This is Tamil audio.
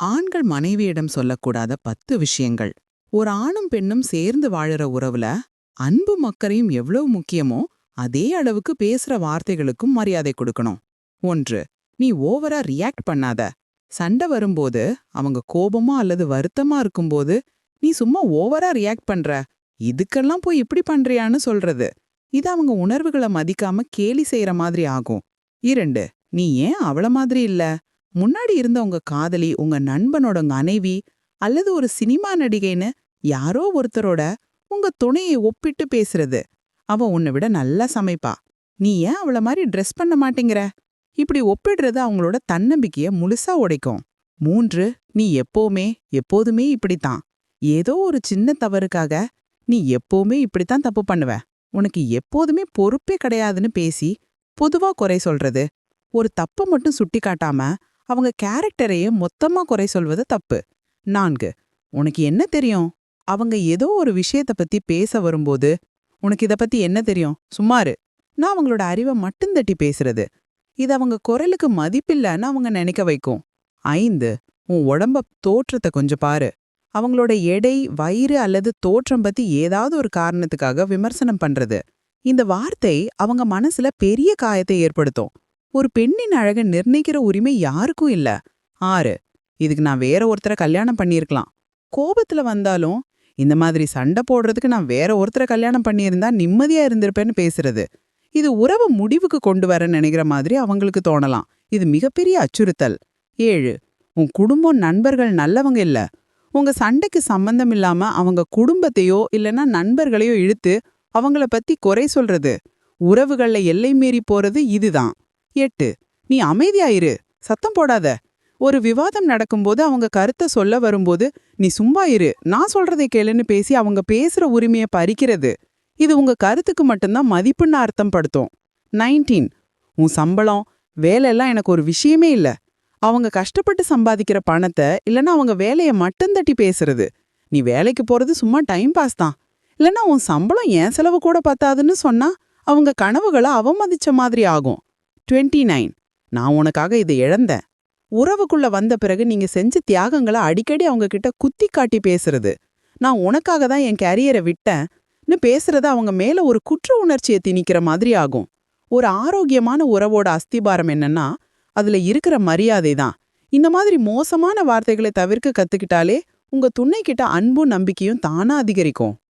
ஆண்கள் மனைவியிடம் சொல்லக்கூடாத பத்து விஷயங்கள். ஒரு ஆணும் பெண்ணும் சேர்ந்து வாழற உறவுல அன்பு மக்கரையும் எவ்வளவு முக்கியமோ அதே அளவுக்கு பேசுற வார்த்தைகளுக்கும் மரியாதை கொடுக்கணும். ஒன்று நீ ஓவரா ரியாக்ட் பண்ணாத. சண்டை வரும்போது அவங்க கோபமா அல்லது வருத்தமா இருக்கும்போது நீ சும்மா ஓவரா ரியாக்ட் பண்ற. இதுக்கெல்லாம் போய் இப்படி பண்றியான்னு சொல்றது. இது அவங்க உணர்வுகளை மதிக்காம கேலி செய்யற மாதிரி ஆகும். இரண்டு நீ ஏன் அவள மாதிரி இல்ல? முன்னாடி இருந்த உங்க காதலி உங்க நண்பனோட மனைவி அல்லது ஒரு சினிமா நடிகைன்னு யாரோ ஒருத்தரோட உங்க துணையை ஒப்பிட்டு பேசுறது. அவ உன்னை விட நல்லா சமைப்பா. நீ ஏன் அவள மாதிரி ட்ரெஸ் பண்ண மாட்டேங்கிற? இப்படி ஒப்பிடுறது அவங்களோட தன்னம்பிக்கைய முழுசா உடைக்கும். மூன்று நீ எப்போவுமே எப்போதுமே இப்படித்தான். ஏதோ ஒரு சின்ன தவறுக்காக நீ எப்பவுமே இப்படித்தான் தப்பு பண்ணுவ. உனக்கு எப்போதுமே பொறுப்பே கிடையாதுன்னு பேசி பொதுவா குறை சொல்றது. ஒரு தப்பை மட்டும் சுட்டி காட்டாம அவங்க கேரக்டரையே மொத்தமா குறை சொல்வது தப்பு. நான்கு உனக்கு என்ன தெரியும்? அவங்க ஏதோ ஒரு விஷயத்த பத்தி பேச வரும்போது உனக்கு இத பத்தி என்ன தெரியும்? சும்மாரு நான் அவங்களோட அறிவை மட்டும் தட்டி பேசுறது. இது அவங்க குரலுக்கு மதிப்பில்லைன்னு அவங்க நினைக்க வைக்கும். ஐந்து உன் உடம்ப தோற்றத்தை கொஞ்சம் பாரு. அவங்களோட எடை வயிறு அல்லது தோற்றம் பத்தி ஏதாவது ஒரு காரணத்துக்காக விமர்சனம் பண்றது. இந்த வார்த்தை அவங்க மனசுல பெரிய காயத்தை ஏற்படுத்தும். ஒரு பெண்ணின் அழக நிர்ணயிக்கிற உரிமை யாருக்கும் இல்ல. ஆறு இதுக்கு நான் வேற ஒருத்தரை கல்யாணம் பண்ணியிருக்கலாம். கோபத்துல வந்தாலும் இந்த மாதிரி சண்டை போடுறதுக்கு நான் வேற ஒருத்தரை கல்யாணம் பண்ணியிருந்தா நிம்மதியா இருந்திருப்பேன்னு பேசுறது. இது உறவை முடிவுக்கு கொண்டு வர நினைக்கிற மாதிரி அவங்களுக்கு தோணலாம். இது மிகப்பெரிய அச்சுறுத்தல். ஏழு உன் குடும்பம் நண்பர்கள் நல்லவங்க இல்ல. உங்க சண்டைக்கு சம்பந்தம் இல்லாம அவங்க குடும்பத்தையோ இல்லனா நண்பர்களையோ இழுத்து அவங்கள பத்தி குறை சொல்றது. உறவுகள்ல எல்லை மீறி போறது இதுதான். எட்டு நீ அமைதியாயிரு. சத்தம் போடாத. ஒரு விவாதம் நடக்கும்போது அவங்க கருத்தை சொல்ல வரும்போது நீ சும்மா இரு நான் சொல்றதை கேளுன்னு பேசி அவங்க பேசுற உரிமைய பறிக்கிறது. இது உங்க கருத்துக்கு மட்டும்தான் மதிப்புன்னு அர்த்தம் படுத்தும் நைன்டீன் உன் சம்பளம் வேலையெல்லாம் எனக்கு ஒரு விஷயமே இல்ல. அவங்க கஷ்டப்பட்டு சம்பாதிக்கிற பணத்தை இல்லனா அவங்க வேலைய மட்டும் தட்டி பேசுறது. நீ வேலைக்கு போறது சும்மா டைம் பாஸ் தான். இல்லனா உன் சம்பளம் என் செலவு கூட பத்தாதுன்னு சொன்னா அவங்க கனவுகளை அவமதிச்ச மாதிரி ஆகும். டுவெண்ட்டி நைன் நான் உனக்காக இதை இழந்தேன். உறவுக்குள்ள வந்த பிறகு நீங்க செஞ்ச தியாகங்களை அடிக்கடி அவங்க கிட்ட குத்தி காட்டி பேசுறது. நான் உனக்காக தான் என் கேரியரை விட்டேன்னு பேசுறது அவங்க மேல ஒரு குற்ற உணர்ச்சியை திணிக்கிற மாதிரி ஆகும். ஒரு ஆரோக்கியமான உறவோட அஸ்திபாரம் என்னன்னா அதுல இருக்கிற மரியாதை தான். இந்த மாதிரி மோசமான வார்த்தைகளை தவிர்க்க கத்துக்கிட்டாலே உங்க துணை கிட்ட அன்பும் நம்பிக்கையும் தானா அதிகரிக்கும்.